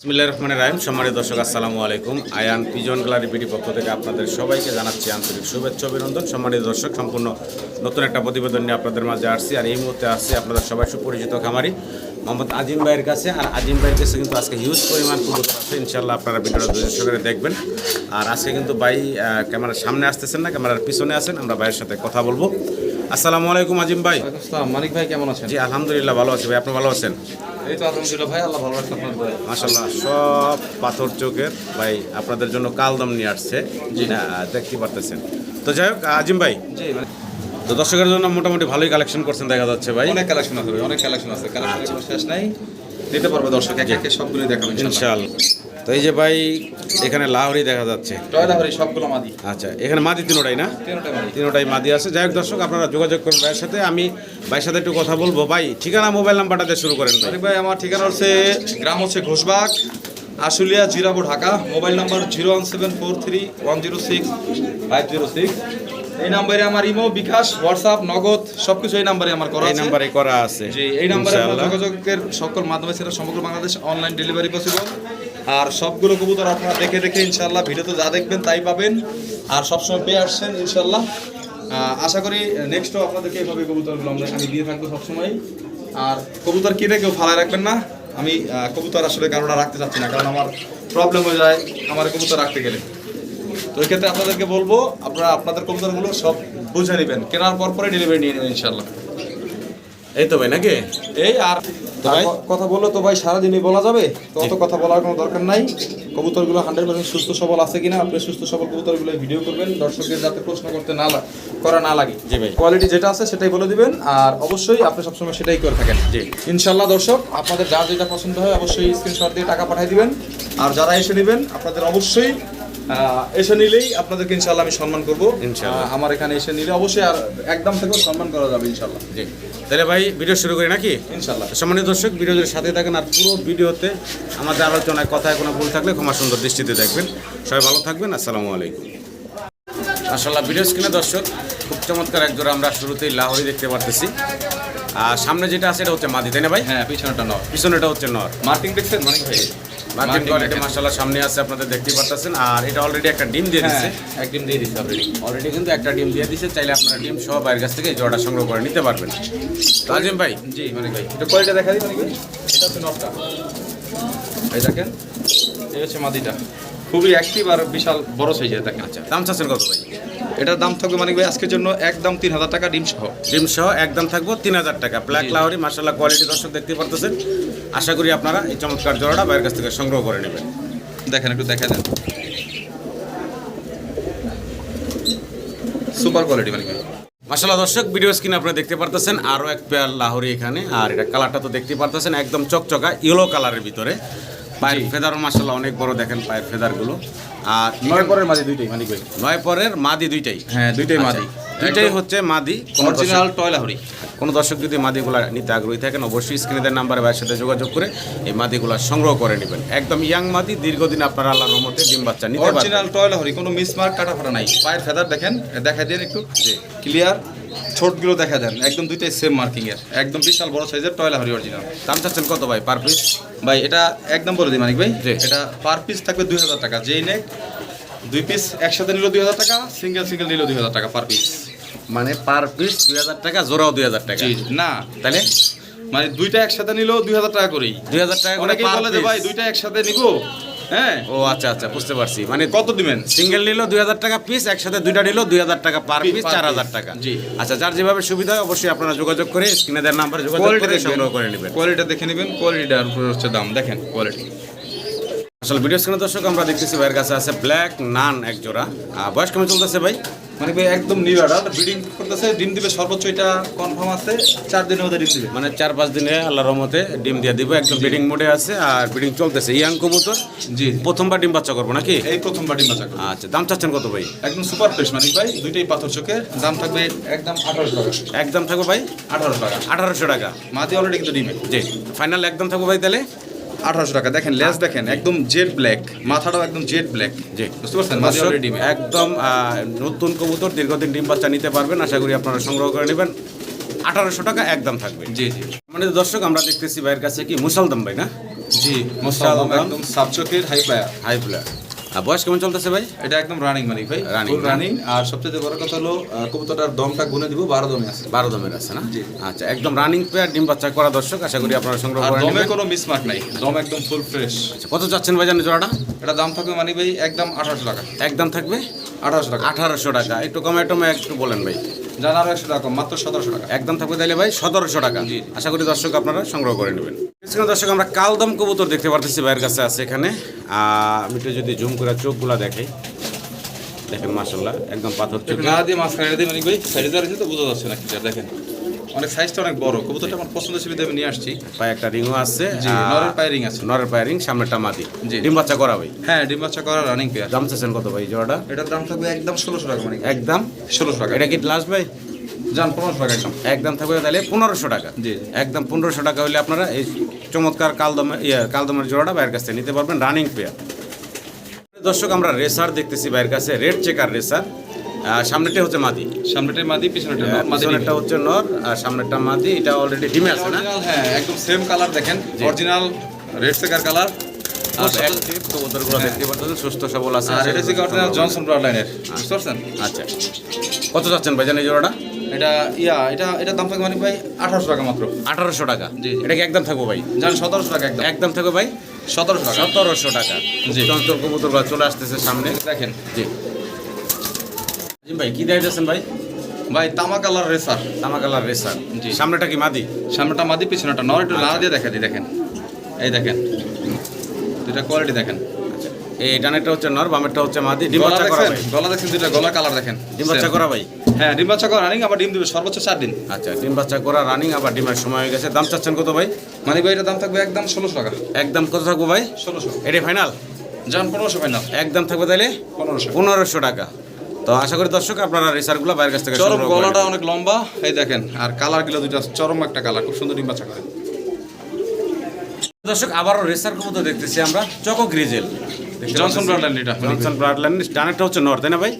বিসমিল্লাহ রহমানের রাহিম। সম্মানিত দর্শক, আসসালামু আলাইকুম। আয়ান পিজন গ্যালারি বিডি পক্ষ থেকে আপনাদের সবাইকে জানাচ্ছি আন্তরিক শুভেচ্ছা অভিনন্দন। সম্মানিত দর্শক, সম্পূর্ণ নতুন একটা প্রতিবেদন নিয়ে আপনাদের মাঝে আসছি। আর এই মুহূর্তে আসছি আপনাদের সবাই সুপরিচিত খামারি মোহাম্মদ আজিম ভাইয়ের কাছে আর আজিম ভাইয়ের কাছে কিন্তু আজকে হিউজ পরিমাণ কবুতর আছে। ইনশাল্লাহ আপনারা ভিডিওটা ধৈর্য সহকারে দেখবেন। আর আজকে কিন্তু ভাই ক্যামেরার সামনে আসতেছেন না ক্যামেরার পিছনে আছেন আমরা ভাইয়ের সাথে কথা বলব। আসসালামু আলাইকুম আজিম ভাই। আসসালাম। মানিক ভাই কেমন আছেন? জি আলহামদুলিল্লাহ ভালো আছি ভাই। আপনি ভালো আছেন? এই তো আলহামদুলিল্লাহ ভাই আল্লাহ ভালো রাখছে আপনার দয়ায়। সব পাথর চোখের ভাই আপনাদের জন্য কালদম নিয়ে আসছে। জি। না দেখতে পারতেছেন। তো যাই হোক আজিম ভাই। জি মানে তো দর্শকের জন্য মোটামুটি ভালোই কালেকশন করছেন দেখা যাচ্ছে ভাই। অনেক কালেকশন আছে ভাই অনেক কালেকশন আছে। কালেকশন শেষ নাই। দিতে পারবে দর্শক একে একে সবগুলো দেখাবো ইনশাআল্লাহ। তো এই যে ভাই এখানে লাহরি দেখা যাচ্ছে। সবগুলো মাদি। আচ্ছা এখানে মাদি তিনোটাই না? তিনোটাই মাদি। আছে। যাই হোক দর্শক আপনারা যোগাযোগ করুন ভাইয়ের সাথে। আমি ভাইয়ের সাথে একটু কথা বলব। ভাই ঠিকানা মোবাইল নাম্বারটা দিয়ে শুরু করেন ভাই। ভাই আমার ঠিকানা হচ্ছে গ্রাম হচ্ছে Ghoshbag Ashulia Zirabo Dhaka. Mobile number zero one seven four three one zero six five zero six. এই নাম্বারে আমার ইমো বিকাশ হোয়াটসঅ্যাপ নগদ সবকিছু এই নাম্বারে আমার করা আছে। এই নাম্বারে করা আছে। জি এই নাম্বারে যোগাযোগের সকল মাধ্যমে সেটা সমগ্র বাংলাদেশ অনলাইন ডেলিভারি পসিবল আর সবগুলো কবুতর আপনারা দেখে দেখে ইনশাল্লাহ ভিডিওতে যা দেখবেন তাই পাবেন। আর সবসময় পেয়ে আসছেন ইনশাল্লাহ আশা করি নেক্সটও আপনাদেরকে এইভাবে কবুতরগুলো আমরা আমি দিয়ে থাকব সবসময়। আর কবুতর কিনে কেউ ফালায় রাখবেন না। আমি কবুতর আসলে কারোটা রাখতে চাচ্ছি না কারণ আমার প্রবলেম হয়ে যায় আমার কবুতর রাখতে গেলে। তো এই ক্ষেত্রে আপনাদেরকে বলব আপনারা আপনাদের কবুতরগুলো সব বুঝে নেবেন। কেনার পর পরে ডেলিভারি নিয়ে নেবেন ইনশাল্লাহ এই তো ভাই নাকি? এই আর কথা বললে তো ভাই সারাদিনই বলা যাবে। তো অত কথা বলার কোনো দরকার নাই। কবুতরগুলো হান্ড্রেড পার্সেন্ট সুস্থ সবল আছে কিনা আপনি সুস্থ সবল কবুতরগুলো ভিডিও করবেন। দর্শকদের যাতে প্রশ্ন করতে না করা না লাগে। জি ভাই। কোয়ালিটি যেটা আছে সেটাই বলে দিবেন। আর অবশ্যই আপনি সবসময় সেটাই করে থাকেন। জি। ইনশাল্লাহ দর্শক আপনাদের যা যেটা পছন্দ হয় অবশ্যই স্ক্রিনশট দিয়ে টাকা পাঠিয়ে দিবেন। আর যারা এসে নেবেন আপনাদের অবশ্যই এসে নিলেই আপনাদেরকে ইনশাল্লাহ আমি সম্মান করব। আমার এখানে এসে নিলে অবশ্যই আর একদম থেকেও সম্মান করা যাবে ইনশাল্লাহ জি। তাহলে ভাই ভিডিও শুরু করি নাকি? ইনশাল্লাহ সম্মানিত দর্শক ভিডিওর সাথে থাকেন আর পুরো ভিডিওতে আমাদের আলোচনায় কথায় কোনো ভুল থাকলে ক্ষমা সুন্দর দৃষ্টিতে দেখবেন। সবাই ভালো থাকবেন আসসালামু আলাইকুম। মাসাল্লাহ ভিডিও স্ক্রিনে দর্শক খুব চমৎকার এক জোড়া আমরা শুরুতেই লাহোরি দেখতে পারতেছি। আর সামনে যেটা আছে এটা হচ্ছে মাদি তাই না ভাই? হ্যাঁ পিছনেটা নয় পিছনেটা হচ্ছে নর। মার্কিং দেখছেন মানিক ভাই? মার্কিন কোয়ালিটি। মাসাল্লাহ সামনে আছে আপনাদের দেখতে পারতেছেন। আর এটা অলরেডি একটা ডিম দিয়ে দিচ্ছে হ্যাঁ একদিন দিয়ে দিচ্ছে অলরেডি অলরেডি কিন্তু একটা ডিম দিয়ে দিচ্ছে চাইলে আপনারা ডিম সহ বাইরের কাছ থেকে এই সংগ্রহ করে নিতে পারবেন। তাজিম ভাই জি মানিক ভাই। এটা কোয়ালিটি দেখা দিই মানিক ভাই এটা হচ্ছে নটটা এই দেখেন। এই হচ্ছে মাদিটা। খুবই অ্যাক্টিভ আর বিশাল বড় সাইজের দেখেন আচ্ছা দাম চাচ্ছেন কত ভাই? এটার দাম থাকবে মানিক ভাই আজকের জন্য একদম তিন হাজার টাকা ডিম সহ। ডিম সহ একদম থাকব তিন হাজার টাকা। ব্ল্যাক লাহরি মার্শাল্লাহ কোয়ালিটি দর্শক দেখতে পারতেছেন। আশা করি আপনারা এই চমৎকার জোড়াটা বাইরের কাছ থেকে সংগ্রহ করে নেবেন। দেখেন একটু দেখা দেন সুপার কোয়ালিটি মানিক ভাই। মার্শাল্লাহ দর্শক ভিডিও স্ক্রিনে আপনারা দেখতে পারতেছেন আরও এক পেয়ার লাহরি এখানে। আর এটা কালারটা তো দেখতে পারতেছেন একদম চকচকা ইয়েলো কালারের ভিতরে। পায়ের ফেদারও মার্শাল্লাহ অনেক বড় দেখেন পায়ের ফেদারগুলো আর নয় পরের মাঝে দুইটাই ভাই নয় পরের মাদি দুইটাই। হ্যাঁ দুইটাই মাদি। আচ্ছা, দুইটাই হচ্ছে মাদি অরিজিনাল টয়লাহরি। কোনো দর্শক যদি মাদিগুলা নিতে আগ্রহী থাকেন অবশ্যই স্ক্রিনের নাম্বারে ভাইয়ের সাথে যোগাযোগ করে এই মাদিগুলা সংগ্রহ করে নেবেন। একদম ইয়াং মাদি দীর্ঘদিন আপনারা আল্লাহ রহমতে ডিম বাচ্চা নিতে পারবেন অরিজিনাল টয়লাহরি কোনো মিসমার্ক কাটা ফাটা নাই। পায়ের ফেদার দেখেন দেখা দেন একটু। ক্লিয়ার ছোটগুলো দেখা দেন। একদম দুইটাই সেম মার্কিং এর। একদম বিশাল বড় সাইজের টয়লাহরি অরিজিনাল। দাম চাচ্ছেন কত ভাই পার পিস ভাই এটা একদম বলে দিই মানিক ভাই। এটা পার পিস থাকবে দুই হাজার টাকা। যেই নেক দুই পিস একসাথে নিল দুই হাজার টাকা সিঙ্গেল সিঙ্গেল নিল দুই হাজার টাকা পার পিস মানে পার পিস দুই হাজার টাকা জোড়াও দুই হাজার টাকা। না তাহলে মানে দুইটা একসাথে নিল দুই হাজার টাকা করেই। দুই হাজার টাকা করে অনেকেই বলে যে ভাই দুইটা একসাথে নিব? হ্যাঁ? ও আচ্ছা আচ্ছা বুঝতে পারছি। মানে কত দিবেন? সিঙ্গেল নিলো দুই হাজার টাকা পিস একসাথে দুইটা নিলো দুই হাজার টাকা পার পিস চার হাজার টাকা। জি। আচ্ছা যার যেভাবে সুবিধা হয় অবশ্যই আপনারা যোগাযোগ করে স্ক্রিনে দেওয়ার নাম্বার যোগাযোগ করে সংগ্রহ করে নেবেন। কোয়ালিটি দেখে নেবেন কোয়ালিটিটার উপরে হচ্ছে দাম। দেখেন কোয়ালিটি আসলে ভিডিও স্ক্রিনে দর্শক আমরা দেখতেছি ভাইয়ের কাছে আছে ব্ল্যাক নান এক জোড়া বয়স কেমন চলতেছে ভাই? মানে ভাই একদম নিউ অর্ডার ব্রিডিং করতেছে ডিম দিবে সর্বোচ্চ এটা কনফার্ম আছে চার দিনের মধ্যে ডিম দিবে। মানে চার পাঁচ দিনে আল্লাহ রহমতে ডিম দিয়ে দিব একদম ব্রিডিং মোডে আছে আর ব্রিডিং চলতেছে। ইয়াং কবুতর জি। প্রথমবার ডিম বাচ্চা করব নাকি? এই প্রথমবার ডিম বাচ্চা করবে। আচ্ছা দাম চাচ্ছেন কত ভাই? একদম সুপার ফ্রেশ মানিক ভাই দুইটাই পাথর চোখের দাম থাকবে একদম আঠারোশো টাকা। একদম থাকব ভাই? আঠারোশো টাকা। আঠারোশো টাকা। মাদি অলরেডি কিন্তু ডিমে। জি ফাইনাল একদম থাকব ভাই তাহলে? আঠারোশো টাকা। দেখেন লেস দেখেন একদম জেড ব্ল্যাক মাথাটাও একদম জেড ব্ল্যাক জি। বুঝতে পারছেন? মাঝে ডিম। একদম নতুন কবুতর দীর্ঘদিন ডিম বাচ্চা নিতে পারবেন। আশা করি আপনারা সংগ্রহ করে নেবেন। আঠারোশো টাকা একদম থাকবে। জি জি। মানে দর্শক আমরা দেখতেছি ভাইয়ের কাছে কি? মুসালদম ভাই না? জি মুসালদম একদম সাবচকের হাই প্লায়ার হাই প্লেয়ার আর বয়স কেমন চলতেছে ভাই? এটা একদম রানিং মানিক ভাই রানিং রানিং আর সবচেয়ে বড় কথা হলো কবুতরটার দমটা গুনে দিব বারো দমে আছে। বারো দমের আছে না? আচ্ছা একদম রানিং পেয়ার ডিম বাচ্চা করা দর্শক আশা করি আপনারা সংগ্রহ আর করে দমে কোনো মিসমার্ক নাই দম একদম ফুল ফ্রেশ আচ্ছা, কত চাচ্ছেন ভাই জানেন জোড়াটা? এটা দাম থাকবে মানিক ভাই একদম আঠারোশো টাকা। একদম থাকবে? আঠারোশো টাকা। আঠারোশো টাকা। একটু কমে টমে একটু বলেন ভাই। জান আরও একশো টাকা মাত্র সতেরোশো টাকা। একদম থাকবে তাহলে ভাই সতেরোশো টাকা। আশা করি দর্শক আপনারা সংগ্রহ করে নেবেন। দর্শক আমরা কালদম কবুতর দেখতে পারতেছি ভাইয়ের কাছে আছে এখানে। আমি একটু যদি জুম করে চোখগুলা দেখে। দেখেন মাসাল্লাহ একদম পাথর চোখ। না দিয়ে মাঝখানে দিয়ে মানে ভাই সাইডে দাঁড়িয়েছে তো বোঝা যাচ্ছে না কি দেখেন। অনেক সাইজটা অনেক বড়। কবুতরটা আমার পছন্দ সুবিধা আমি নিয়ে আসছি। পায়ে একটা রিংও আছে জি নরের পায়রিং আছে। নরের পায়ে রিং সামনেটা মাদি জি। ডিম বাচ্চা করা ভাই? হ্যাঁ ডিম বাচ্চা করা রানিং পেয়ার দাম চাচ্ছেন কত ভাই জোড়াটা? এটার দাম থাকবে একদম ষোলোশো টাকা মানে একদম? ষোলোশো টাকা। এটা কি লাস্ট ভাই? যান পনেরোশো টাকা একদম। একদম থাকবে তাহলে পনেরোশো টাকা। জি। একদম পনেরোশো টাকা হলে আপনারা এই চমৎকার কালদমে ইয়ে কালদমের জোড়াটা বাইরের কাছে নিতে পারবেন রানিং পেয়ার দর্শক আমরা রেসার দেখতেছি বাইরের কাছে রেড চেকার রেসার সামনেটা হচ্ছে মাদি। সামনেটাই মাদি পিছনেটা পিছনেরটা হচ্ছে নর আর সামনেরটা মাদি এটা অলরেডি ডিমে আছে না? হ্যাঁ একদম সেম কালার দেখেন। অরিজিনাল রেড সেকার কালার সুস্থ সবল আছে। আর এটা জনসন ব্রাড লাইনের বুঝতে পারছেন? আচ্ছা। কত যাচ্ছেন ভাইজান এই জোড়াটা? এটা ইয়া এটা এটা দাম থাকবে মানে ভাই আঠারোশো টাকা মাত্র। আঠারোশো টাকা। জি। এটা কি একদম থাকব ভাই? যান সতেরোশো টাকা একদম। একদম থাকবে ভাই? সতেরোশো টাকা। সতেরোশো টাকা। জি। কবুতরগুলো চলে আসতেছে সামনে। দেখেন। জি। ভাই কি দেয় যাচ্ছেন ভাই? ভাই তামা কালার রেসার। তামা কালার রেসার। জি। সামনেটা কি মাদি? সামনেটা মাদি পিছনেটা নর। একটু নাড়া দিয়ে দেখা দিই দেখেন। এই দেখেন। দুটা কোয়ালিটি দেখেন। এই ডানেরটা হচ্ছে নর বামেরটা হচ্ছে মাদি। ডিম বাচ্চা করা ভাই? গলা দেখছেন দুটা গলা কালার দেখেন। ডিম বাচ্চা করা ভাই? হ্যাঁ ডিম বাচ্চা করা রানিং আবার ডিম দিবে সর্বোচ্চ চার দিন। আচ্ছা ডিম বাচ্চা করা রানিং আবার ডিমের সময় হয়ে গেছে। দাম চাচ্ছেন কত ভাই? মানে ভাই এটার দাম থাকবে একদম ষোলোশো টাকা। একদম কত থাকব ভাই? ষোলোশো। এটাই ফাইনাল যান পনেরোশো পাই না একদম থাকবে তাহলে? পনেরোশো। পনেরোশো টাকা। তো আশা করি দর্শক আপনারা রেসারগুলো বাইরের কাছ থেকে চরম গলাটা অনেক লম্বা। এই দেখেন আর কালারগুলো দুইটা চরম একটা কালার খুব সুন্দর ডিম্বাচা করে। দর্শক আবারও রেসার কবুতর দেখতেছি আমরা চকো গ্রিজেল। জনসন? ব্রাডল্যান্ড এটা জনসন ব্রাডল্যান্ড ডানেরটা হচ্ছে নর তাই না ভাই।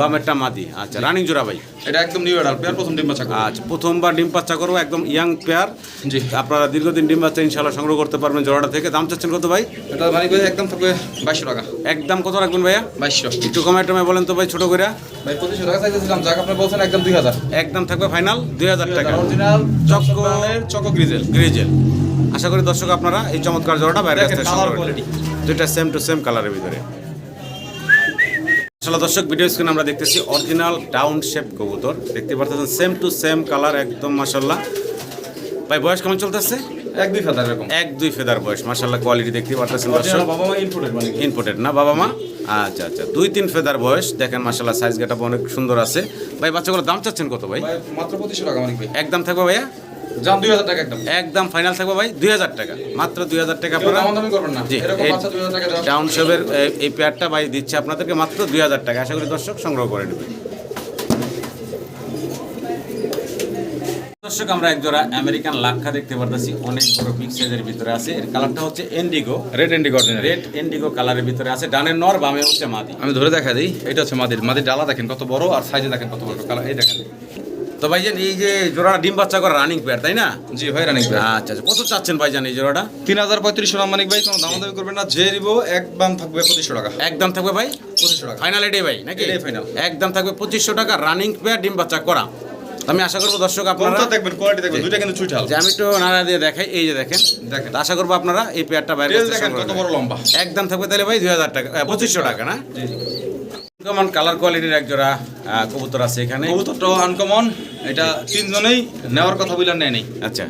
বামেরটা মাদি। আচ্ছা রানিং জোড়া ভাই। এটা একদম নিউ এডাল পেয়ার প্রথম ডিম বাচ্চা আচ্ছা প্রথমবার ডিম বাচ্চা করব একদম ইয়াং পেয়ার জি। আপনারা দীর্ঘদিন ডিম বাচ্চা ইনশাল্লাহ সংগ্রহ করতে পারবেন জোড়াটা থেকে। দাম চাচ্ছেন কত ভাই? এটা ভাই একদম থাকবে বাইশশো টাকা। একদম কত রাখবেন ভাইয়া? বাইশশো। একটু কমে টমে বলেন তো ভাই ছোট করে ভাই পঁচিশশো টাকা চাইতেছিলাম যাক আপনি বলছেন একদম দুই হাজার। একদম থাকবে ফাইনাল দুই হাজার টাকা। Original choco choco grizzle grizzle আশা করি দর্শক আপনারা এই চমৎকার জোড়াটা বাইরে আসতে সংগ্রহ। দুইটা সেম টু সেম কালারের ভিতরে। আসলে দর্শক ভিডিও স্ক্রিনে আমরা দেখতেছি অরিজিনাল ডাউন শেপ কবুতর। দেখতে পারতেছেন সেম টু সেম কালার একদম মাসাল্লাহ ভাই বয়স কেমন চলতেছে? এক দুই ফেদার এরকম। এক দুই ফেদার বয়স মাসাল্লাহ কোয়ালিটি দেখতে পারতেছেন দর্শক। বাবা মা ইনপুটেড মানে ইনপুটেড না বাবা মা আচ্ছা আচ্ছা দুই তিন ফেদার বয়স। দেখেন মাসাল্লাহ সাইজ গেটা অনেক সুন্দর আছে। ভাই বাচ্চাগুলোর দাম চাচ্ছেন কত ভাই? মাত্র পঁচিশশো টাকা মানে ভাই। একদম থাকবে ভাইয়া? যান টাকা একদম। একদম ফাইনাল থাকবে ভাই টাকা। মাত্র দুই হাজার টাকা কেউ আপনারা দামাদামি করবেন না। এরকম এই- টাকা পেয়ারটা ভাই দিচ্ছে আপনাদেরকে মাত্র টাকা। আশা করি দর্শক সংগ্রহ করে নেবেন দর্শক আমরা এক জোড়া আমেরিকান লাক্ষা দেখতে পারতেছি। অনেক বড় বিগ সাইজের ভিতরে আছে। এর কালারটা হচ্ছে এন্ডিগো রেড এন্ডি অরিজিনাল রেড এন্ডিগো কালারের ভিতরে আছে। ডানের নর বামে হচ্ছে মাদি। আমি ধরে দেখা দিই। এটা হচ্ছে মাদির। মাদির ডালা দেখেন কত বড় আর সাইজে দেখেন কত বড়। কালার এই দেখেন। তো ভাইজান এই যে জোড়া ডিম বাচ্চা করা রানিং পেয়ার তাই না? জি ভাই রানিং ভাই আচ্ছা আচ্ছা কত চাচ্ছেন ভাইজান এই জোড়াটা? তিন হাজার পঁয়ত্রিশশো মানিক ভাই কোনো দামাদামি করবেন না। যে নিব একদম থাকবে পঁচিশশো টাকা। একদম থাকবে ভাই? পঁচিশশো টাকা। ফাইনাল এটাই ভাই নাকি? এটাই final। একদম থাকবে পঁচিশশো টাকা রানিং পেয়ার ডিম বাচ্চা করা। আমি আশা করব দর্শক আপনারা দেখবেন কোয়ালিটি দেখবেন দুইটা কিন্তু চুইঠাল যে আমি একটু নাড়া দিয়ে দেখাই এই যে দেখেন। দেখেন। আশা করব আপনারা এই পেয়ারটা বাইরে দেখেন কত বড় লম্বা। একদম থাকবে তাহলে ভাই দুই হাজার টাকা পঁচিশশো টাকা না? জি জি। কেমন কালার কোয়ালিটির এক জোড়া কবুতর আছে এখানে। কবুতরটাও আনকমন এটা তিনজনেই নেওয়ার কথা বললেন নেয় নেই। আচ্ছা।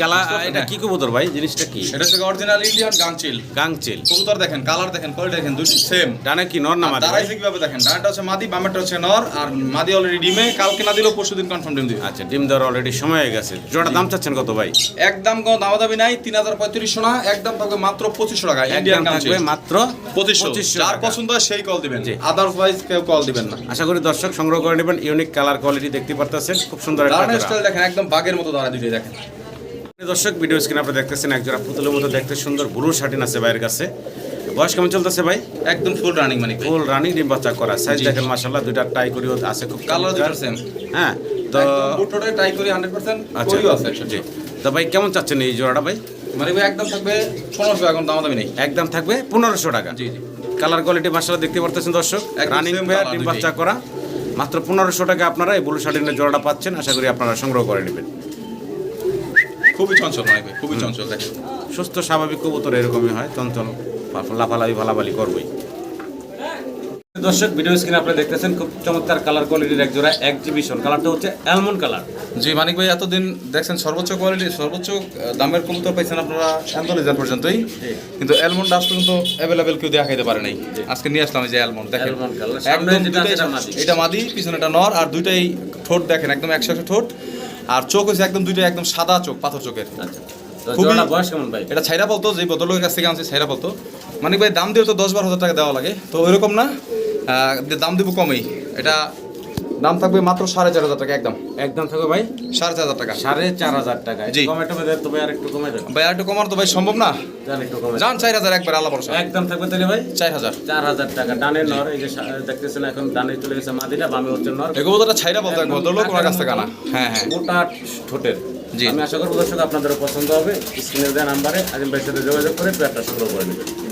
কালা এটা কি কবুতর ভাই? জিনিসটা কি? এটা হচ্ছে অরিজিনাল ইন্ডিয়ান গাংচিল। গাংচিল। কবুতর দেখেন কালার দেখেন কোয়ালিটি দেখেন দুটি সেম ডানে কি নর না মাদি? দাঁড়াইছে কীভাবে দেখেন ডানাটা হচ্ছে মাদি বামেরটা হচ্ছে নর আর মাদি অলরেডি ডিমে কালকে না দিলেও পরশু দিন কনফার্ম ডিম দিবে। আচ্ছা ডিম দেওয়ার অলরেডি সময় হয়ে গেছে। জোড়া দাম চাচ্ছেন কত ভাই? একদম কোনো দামাদামি নাই তিন হাজার পঁয়ত্রিশশো না একদম থাকবে মাত্র পঁচিশশো টাকা ইন্ডিয়ান থাকবে মাত্র পঁচিশশো। যার পছন্দ হয় সেই কল দিবেন। আদারওয়াইজ কেউ কল দিবেন না। আশা করি দর্শক সংগ্রহ করে নেবেন ইউনিক কালার কোয়ালিটি দেখতে পারতেছেন খুব সুন্দর একটা স্টাইল দেখেন একদম বাঘের মতো দাঁড়া দুটোই দেখেন। দর্শক ভিডিও স্ক্রিনে আপনি দেখতেছেন এক জোড়া পুতুলের মতো দেখতে সুন্দর ব্লু শার্টিন আছে ভাইয়ের কাছে। বয়স কেমন চলতেছে ভাই? একদম ফুল রানিং মানে ফুল রানিং ডিম বাচ্চা করা। সাইজ। দেখেন মাশাআল্লাহ দুইটা টাই করিও আছে খুব চমৎকার। সেম হ্যাঁ তো বুটোটাই ট্রাই করি 100% আচ্ছা। আছে জি তো ভাই কেমন চাচ্ছেন এই জোড়াটা ভাই? মানে ভাই একদম থাকবে পনেরোশো এখন দাম দামি নেই। একদম থাকবে পনেরোশো টাকা। জি জি। কালার কোয়ালিটি মাসালা দেখতে পারতেছেন দর্শক। রানিং same ডিম বাচ্চা করা। মাত্র পনেরোশো টাকা আপনারা এই ব্লু শার্টিনের জোড়াটা পাচ্ছেন। আশা করি আপনারা সংগ্রহ করে নেবেন। খুবই চঞ্চল ভাই খুবই চঞ্চল দেখেন। সুস্থ স্বাভাবিক কবুতর এরকমই হয় চঞ্চল লাফালাফি ভালাবালি করবই। দর্শক ভিডিও স্ক্রিনে আপনি দেখতেছেন খুব চমৎকার কালার কোয়ালিটির এক জোড়া এক্সিবিশন কালারটা হচ্ছে অ্যালমন্ড কালার জি মানিক ভাই এতদিন দেখছেন সর্বোচ্চ কোয়ালিটি সর্বোচ্চ দামের কবুতর পাইছেন আপনারা অ্যান্থোলিজার পর্যন্তই। কিন্তু অ্যালমন্ড আজ পর্যন্ত অ্যাভেলেবেল কেউ দেখাইতে পারে নাই। আজকে নিয়ে আসলাম এই যে অ্যালমন্ড দেখেন। একদম যেটা আছে দুইটাই এটা মাদি। এটা মাদি পিছনে এটা নর আর দুইটাই ঠোঁট দেখেন একদম একশো একশো ঠোঁট। আর চোখ হয়েছে একদম দুইটা একদম সাদা চোখ পাথর চোখের। আচ্ছা। খুবই- বয়স কেমন ভাই? এটা ছাইরা বলতো যে বদলের কাছ থেকে আনছি ছাইরা বলতো। মানে ভাই দাম দিয়ে তো দশ বারো হাজার টাকা দেওয়া লাগে। তো ওইরকম না আহ, দাম দেবো কমেই। এটা দাম থাকবে মাত্র সাড়ে চার হাজার টাকা একদম। একদম থাকবে ভাই? সাড়ে চার হাজার টাকা। সাড়ে চার হাজার টাকা। জি। কমেটো দেন তো ভাই আর একটু কমে দেন। ভাই আর একটু কমার তো ভাই সম্ভব না। জান একটু কমে। যান চার হাজার একবার আল্লাহ ভরসা। একদম থাকবে তাহলে ভাই? চার হাজার। চার হাজার টাকা। ডানে নর এই যে দেখতেছেন এখন ডানে চলে গেছে মাদিটা বামে হচ্ছে নর। এগুলো তো ছাইরা বলতো ভদ্রলোক ওনার কাছ থেকে আনা। হ্যাঁ হ্যাঁ। মোটা ঠোঁটের। জি। আমি আশা করব দর্শক আপনাদেরও পছন্দ হবে। স্ক্রিনে দেওয়া নাম্বারে আজিম ভাইয়ের সাথে যোগাযোগ করে পেয়ারটা সংগ্রহ করে নেবেন।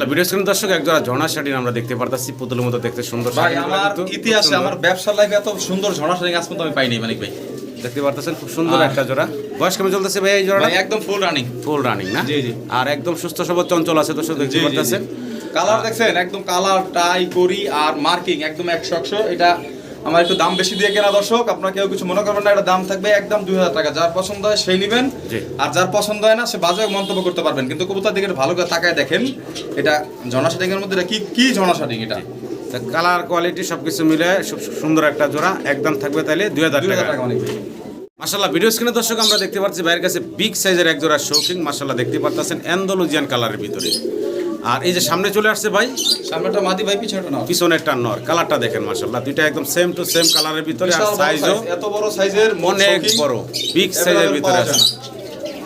তাহলে ভিডিও স্ক্রিন দর্শক এক জোড়া ঝর্ণা শাড়ি আমরা দেখতে পারতাছি পুতুলের মতো দেখতে সুন্দর ভাই আমার ইতিহাসে আমার ব্যবসার লাইফে এত সুন্দর ঝর্ণা শাড়ি আজ পর্যন্ত আমি পাইনি মানিক ভাই। দেখতে পারতেছেন খুব সুন্দর একটা জোড়া। বয়স কেমন চলতেছে ভাই এই জোড়াটা? একদম ফুল রানিং ফুল রানিং না? জি, জি। আর একদম সুস্থ সবল চঞ্চল আছে দর্শক দেখতে পারতেছেন। কালার দেখছেন একদম কালার টাই করি আর মার্কিং একদম একশো একশো এটা আমার একটু দাম বেশি দিয়ে কেনা দর্শক আপনার কেউ কিছু মনে করবেন না এটা দাম থাকবে একদম দুই হাজার টাকা। যার পছন্দ হয় সেই নেবেন আর যার পছন্দ হয় না সে বাজে মন্তব্য করতে পারবেন। কিন্তু কবুতার দিকে ভালো করে তাকায় দেখেন এটা ঝর্ণা শাটিং এর মধ্যে এটা কি কি ঝর্ণা শাটিং এটা? কালার কোয়ালিটি সবকিছু মিলে সুন্দর একটা জোড়া একদম থাকবে তাহলে দুই হাজার টাকা। মাসাল্লাহ ভিডিও স্ক্রিনে দর্শক আমরা দেখতে পাচ্ছি বাইরের কাছে বিগ সাইজের এক জোড়া শৌখিন মাসাল্লাহ দেখতে পাচ্ছেন অ্যান্ডোলজিয়ান কালারের ভিতরে। আর এই যে সামনে চলে আসছে ভাই সামনেটা মাদি ভাই পিছনেটা না পিছনেরটা নর কালারটা দেখেন মাশাআল্লাহ দুইটা একদম সেম টু সেম কালারের ভিতরে আর সাইজও এত বড় সাইজের অনেক বড় বিগ সাইজের ভিতরে আছে।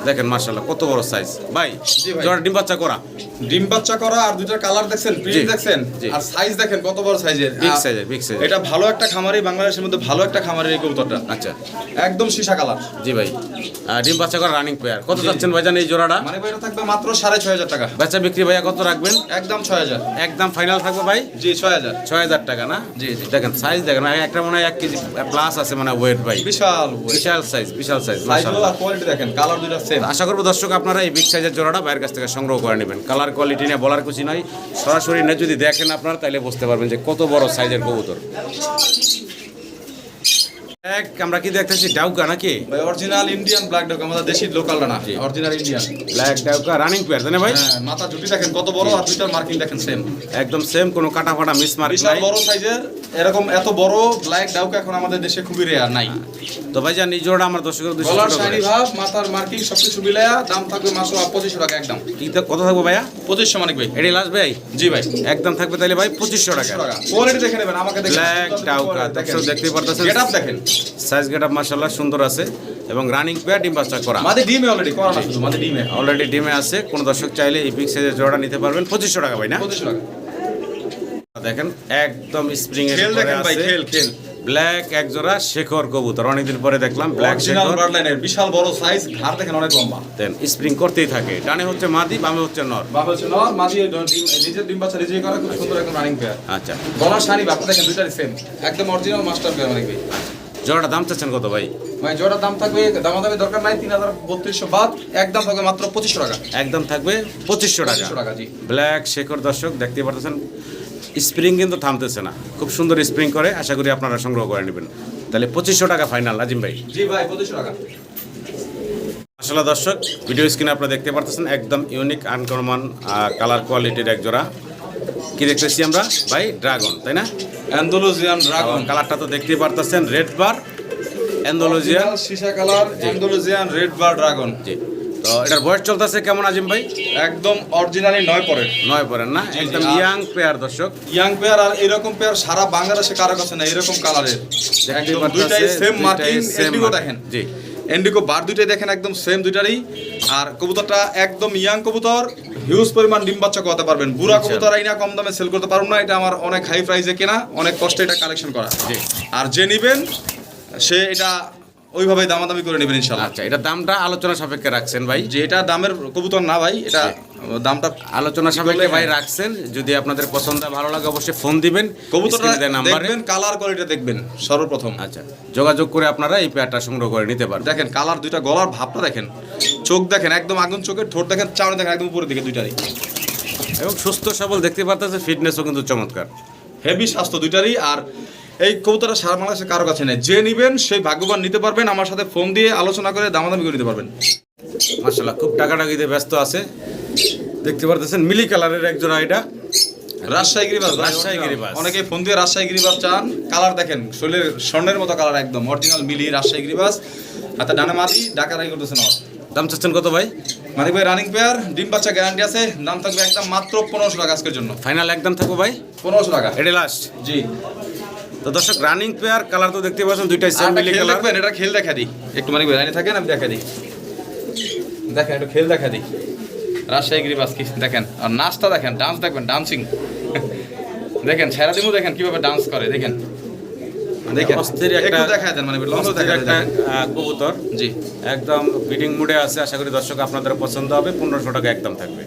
দেখেন মাসাল্লাহ কত বড় সাইজ ভাই জোড়া ডিম বাচ্চা করা। ডিম বাচ্চা করা আর দুইটার কালার দেখছেন প্রিন্ট দেখছেন? আর সাইজ দেখেন কত বড় সাইজের বিগ সাইজের বিগ সাইজের এটা ভালো একটা খামারি বাংলাদেশের মধ্যে ভালো একটা খামারের এই কবুতরটা। আচ্ছা। একদম সীসা কালার জি ভাই। ডিম বাচ্চা করা রানিং পেয়ার কত। যাচ্ছেন ভাইজান এই জোড়াটা? মানে ভাই থাকবে মাত্র সাড়ে ছয় হাজার টাকা। বেচা বিক্রি ভাইয়া কত রাখবেন? একদম ছয় হাজার। একদম ফাইনাল থাকবে ভাই? জি ছয় হাজার। ছয় হাজার টাকা না? জি, জি। দেখেন সাইজ দেখেন একটা মনে হয় এক কেজি প্লাস আছে মানে ওয়েট ভাই। বিশাল বিশাল সাইজ বিশাল সাইজ সাইজ আর কোয়ালিটি দেখেন কালার দুইটা সেম। আশা করব দর্শক আপনারা এই বিগ সাইজের জোড়াটা বাইরের কাছ থেকে সংগ্রহ করে নেবেন। কালার কোয়ালিটি নিয়ে বলার কিছু নয়। সরাসরি না যদি দেখেন আপনারা তাহলে বুঝতে পারবেন যে কত বড় সাইজের কবুতর। এক আমরা কি দেখতেছি ডাউকা নাকি? ভাই অরিজিনাল ইন্ডিয়ান ব্ল্যাক ডগ আমাদের দেশি লোকালটা না অরিজিনাল ইন্ডিয়ান ব্ল্যাক ডাউকা রানিং পেয়ার তাই না ভাই? হ্যাঁ মাথা জুটি দেখেন কত বড় আর দুইটার মার্কিং দেখেন সেম একদম সেম কোনো কাটা ফাটা মিস মার্ক নাই। বড় সাইজের এরকম এত বড় ব্ল্যাক ডাউকা এখন আমাদের দেশে খুবই রেয়ার নাই। তো ভাই জান জোড়া আমার দর্শকের উদ্দেশ্যে করে। শাড়ি ভাব মাথার মার্কিং সবকিছু মিলায়া দাম থাকবে মাত্র পঁচিশশো টাকা একদম। কি কত থাকব ভাইয়া? পঁচিশশো মানিক ভাই। এটি লাস্ট ভাই? জি ভাই। একদম থাকবে তাহলে ভাই পঁচিশশো টাকা। কোয়ালিটি দেখে নেবেন আমাকে দেখেন। ব্ল্যাক ডাউকা দর্শক দেখতেই পারতেছেন। গেট আপ দেখেন। সাইজ গেট আপ মাসাল্লাহ সুন্দর আছে এবং রানিং পেয়ার ডিম বাচ্চা করা। মাঝে ডিমে অলরেডি করা না শুধু মাঝে ডিমে। অলরেডি ডিমে আছে কোন দর্শক চাইলে এই বিগ সাইজের জোড়া নিতে পারবেন পঁচিশশো টাকা ভাই না? পঁচিশশো টাকা। দেখেন একদম স্প্রিং এর দেখেন ভাই খেল খেল। ব্ল্যাক এক জোড়া শেখর কবুতর অনেকদিন পরে দেখলাম ব্ল্যাক শেখর। বিশাল বড় সাইজ ঘাড় দেখেন অনেক লম্বা। দেন স্প্রিং করতেই থাকে। ডানে হচ্ছে মাদি বামে হচ্ছে নর। বাবা হচ্ছে নর ডিম নিজের ডিম বাচ্চা নিজেই করা খুব সুন্দর একদম রানিং পেয়ার আচ্ছা। গলার শাড়ি বাপটা দেখেন দুইটারই সেম একদম অরিজিনাল মাস্টার পেয়ার ভাই জোড়াটা দাম চাচ্ছেন কত ভাই? ভাই জোড়ার দাম থাকবে দামাদামি দরকার নাই তিন হাজার বত্রিশশো বাদ একদম থাকবে মাত্র পঁচিশশো টাকা। একদম থাকবে পঁচিশশো টাকা। টাকা জি। ব্ল্যাক শেখর দর্শক দেখতে পারতেছেন স্প্রিং কিন্তু থামতেছে না। খুব সুন্দর স্প্রিং করে আশা করি আপনারা সংগ্রহ করে নেবেন। তাহলে পঁচিশশো টাকা ফাইনাল আজিম ভাই। জি ভাই পঁচিশশো টাকা। আসলে দর্শক ভিডিও স্ক্রিনে আপনারা দেখতে পারতেছেন একদম ইউনিক আনকমন কালার কোয়ালিটির এক জোড়া। কি দেখতেছি আমরা? ভাই ড্রাগন তাই না? Andalusian dragon. কালারটা তো দেখতেই পারতেছেন রেড বার অ্যান্ডোলজিয়া সীসা colour Andalusian red bar dragon. জি। তো এটার বয়স চলতেছে কেমন আজিম ভাই? একদম অরিজিনালি নয় পরে নয় পরেন না? একদম ইয়াং পেয়ার দর্শক। ইয়াং পেয়ার আর এরকম পেয়ার সারা বাংলাদেশে কারও কাছে না এরকম কালারের। একদম দুইটাই সেম মার্কিং এন্ডিগো দেখেন। জি। এন্ডিগো বার দুইটাই দেখেন একদম সেম দুইটারই। আর কবুতরটা একদম ইয়াং কবুতর হিউজ পরিমাণ ডিম বাচ্চা করতে পারবেন বুড়া আচ্ছা। কবুতর আইনা কম দামে সেল করতে পারব না এটা আমার অনেক হাই প্রাইসে কেনা অনেক কষ্টে এটা কালেকশন করা। আর যে নেবেন সে এটা ওইভাবে দামাদামি করে নেবেন ইনশাল্লাহ আচ্ছা এটা দামটা আলোচনা সাপেক্ষে রাখছেন ভাই? যে এটা দামের কবুতর না ভাই এটা দামটা আলোচনা সাপেক্ষে ভাই রাখছেন যদি আপনাদের পছন্দ হয়, ভালো লাগে অবশ্যই ফোন দিবেন কবুতরটা দেখবেন কালার কোয়ালিটি দেখবেন সর্বপ্রথম। আচ্ছা যোগাযোগ করে আপনারা এই পেয়ারটা সংগ্রহ করে নিতে পারেন দেখেন কালার দুইটা গলার ভাবটা দেখেন। চোখ দেখেন একদম আগুন চোখের ঠোঁট দেখেন চাউনি দেখেন একদম উপরের দিকে দুইটারই। এবং সুস্থ সবল দেখতে পাচ্ছেন ফিটনেসও কিন্তু চমৎকার। হেভি স্বাস্থ্য দুইটারই আর এই কবুতরটা সারা বাংলাদেশে কারও কাছে নেই। যে নিবেন সেই ভাগ্যবান নিতে পারবেন। আমার সাথে ফোন দিয়ে আলোচনা করে দামাদামি করে নিতে পারবেন। মাসাল্লাহ খুব টাকাটাকিতে ব্যস্ত আছে। দেখতে পারতেছেন মিলি কালারের একজন এটা। রাজশাহী গিরিবাজ ভাই, রাজশাহী। গিরিবাজ। অনেকে ফোন দিয়ে রাজশাহী গিরিবাজ চান। কালার দেখেন শরীরের স্বর্ণের মতো কালার একদম অরিজিনাল মিলি রাজশাহী গিরিবাজ। হাতে ডানে মাটি ডাকা রাই করতেছেন আমার। দাম চাচ্ছেন কত ভাই? মানিক ভাই রানিং পেয়ার ডিম বাচ্চা গ্যারান্টি আছে। দাম থাকবে একদম মাত্র পনেরোশো টাকা আজকের জন্য। ফাইনাল একদম থাকব ভাই? পনেরোশো টাকা। এটা লাস্ট জি। তো দর্শক রানিং পেয়ার কালার তো দেখতে পাচ্ছেন দুইটাই সেম মিলি কালার দেখবেন এটা খেল দেখা দিই। একটু ভাই লাইনে থাকেন আমি দেখা দিই। দেখেন একটু খেল দেখা দিই। রাজশাহী গিরিবাজ কি দেখেন আর নাচটা দেখেন ডান্স দেখবেন ডান্সিং দেখেন সেরা দিমু দেখেন কীভাবে ডান্স করে দেখেন। দেখেন অস্থির একটা- দেখা দেন মানে অস্থির একটা কবুতর। জি। একদম ফিটিং মুডে আছে আশা করি দর্শক আপনাদের পছন্দ হবে পনেরোশো টাকা একদম থাকবে।